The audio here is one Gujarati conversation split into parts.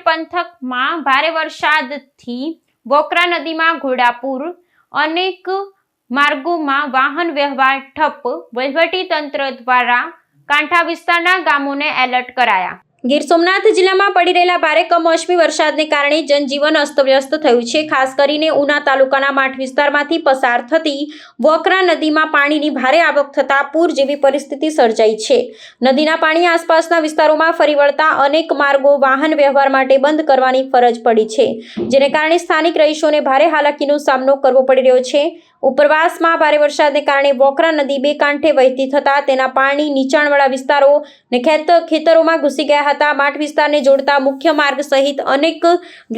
પંથકમાં ભારે વરસાદથી બોકરા નદીમાં ઘોડાપુર અનેક માર્ગોમાં વાહન વ્યવહાર ઠપ વહીવટી તંત્ર દ્વારા કાંઠા વિસ્તારના ગામોને એલર્ટ કરાયા. ગીર સોમનાથ જિલ્લામાં પડી રહેલા ભારે કમોસમી વરસાદને કારણે જનજીવન અસ્તવ્યસ્ત થયું છે. ખાસ કરીને ઉના તાલુકાના માઠ વિસ્તારમાંથી પસાર થતી વોકરા નદીમાં પાણીની ભારે આવક થતાં પૂર જેવી પરિસ્થિતિ સર્જાઈ છે. નદીના પાણી આસપાસના વિસ્તારોમાં ફરી વળતા અનેક માર્ગો વાહન વ્યવહાર માટે બંધ કરવાની ફરજ પડી છે. જેને કારણે સ્થાનિક રહીશોને ભારે હાલાકીનો સામનો કરવો પડી રહ્યો છે. ઉપરવાસમાં ભારે વરસાદને કારણે વોકરા નદી બે કાંઠે વહેતી થતાં તેના પાણી નીચાણવાળા વિસ્તારો ને ખેત ખેતરોમાં ઘૂસી ગયા હતા. માઠ વિસ્તારને જોડતા મુખ્ય માર્ગ સહિત અનેક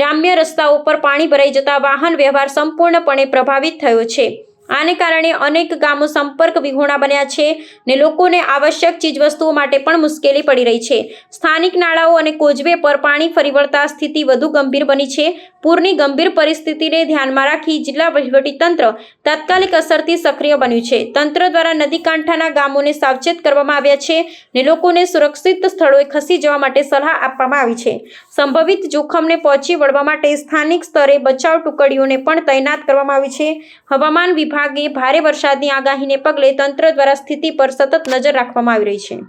ગ્રામ્ય રસ્તાઓ પર પાણી ભરાઈ જતા વાહન વ્યવહાર સંપૂર્ણપણે પ્રભાવિત થયો છે. આને કારણે અનેક ગામો સંપર્ક વિહોણા બન્યા છે ને લોકોને આવશ્યક ચીજવસ્તુઓ માટે પણ મુશ્કેલી પડી રહી છે. સ્થાનિક નાળાઓ અને કોઝવે પર પાણી ફરી વળતા સ્થિતિ વધુ ગંભીર બની છે. પૂરની ગંભીર પરિસ્થિતિને ધ્યાનમાં રાખી જિલ્લા વહીવટીતંત્ર તાત્કાલિક અસરથી સક્રિય બન્યું છે. તંત્ર દ્વારા નદી કાંઠાના ગામોને સાવચેત કરવામાં આવ્યા છે ને લોકોને સુરક્ષિત સ્થળોએ ખસી જવા માટે સલાહ આપવામાં આવી છે. સંભવિત જોખમને પહોંચી વળવા માટે સ્થાનિક સ્તરે બચાવ ટુકડીઓને પણ તૈનાત કરવામાં આવી છે. હવામાન વિભાગે ભારે વરસાદની આગાહીને પગલે તંત્ર દ્વારા સ્થિતિ પર સતત નજર રાખવામાં આવી રહી છે.